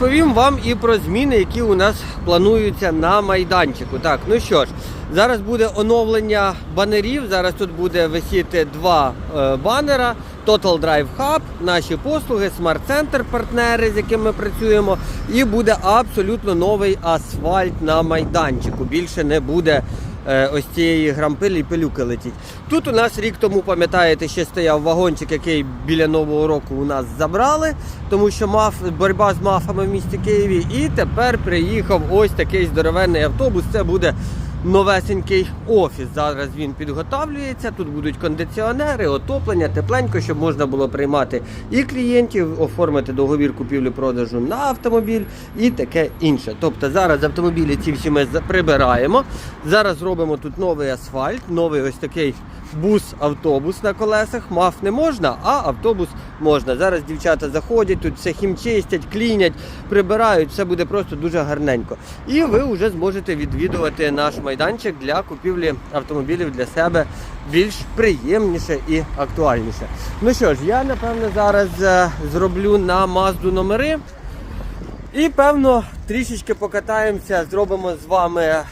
Повім вам і про зміни, які у нас плануються на майданчику. Так, ну що ж, зараз буде оновлення банерів. Зараз тут буде висіти два е, банера. Total Drive Hub, наші послуги, Center партнери, з якими ми працюємо, і буде абсолютно новий асфальт на майданчику. Більше не буде ось цієї грампилі пилюки летіть. Тут у нас рік тому, пам'ятаєте, ще стояв вагончик, який біля Нового року у нас забрали, тому що маф, боротьба з мафами в місті Києві. І тепер приїхав ось такий здоровенний автобус. Це буде новесенький офіс. Зараз він підготавлюється. Тут будуть кондиціонери, отоплення, тепленько, щоб можна було приймати і клієнтів, оформити договір купівлі-продажу на автомобіль і таке інше. Тобто зараз автомобілі ці всі ми прибираємо. Зараз робимо тут новий асфальт, новий ось такий бус-автобус на колесах. Маф не можна, а автобус можна. Зараз дівчата заходять, тут все хімчистять, клінять, прибирають, все буде просто дуже гарненько. І ви вже зможете відвідувати наш майданчик для купівлі автомобілів для себе більш приємніше і актуальніше. Ну що ж, я напевно зараз е, зроблю на Мазду номери. І певно трішечки покатаємося, зробимо з вами е,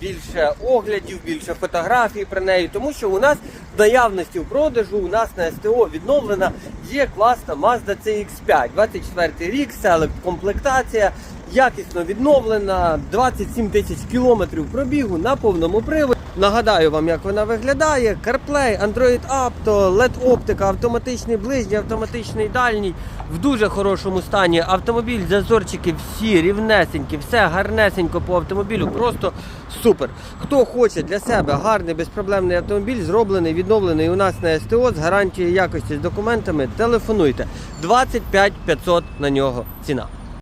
більше оглядів, більше фотографій про неї, тому що у нас в наявності в продажу, у нас на СТО відновлена є класна Mazda CX5, 24 рік, селект комплектація, якісно відновлена, 27 тисяч кілометрів пробігу на повному приводі. Нагадаю вам, як вона виглядає: CarPlay, Android Auto, LED оптика, автоматичний ближній, автоматичний дальній в дуже хорошому стані. Автомобіль, зазорчики всі рівнесенькі, все гарнесенько по автомобілю, просто супер. Хто хоче для себе гарний безпроблемний автомобіль, зроблений, відновлений у нас на СТО з гарантією якості з документами, телефонуйте. 25 500 на нього ціна.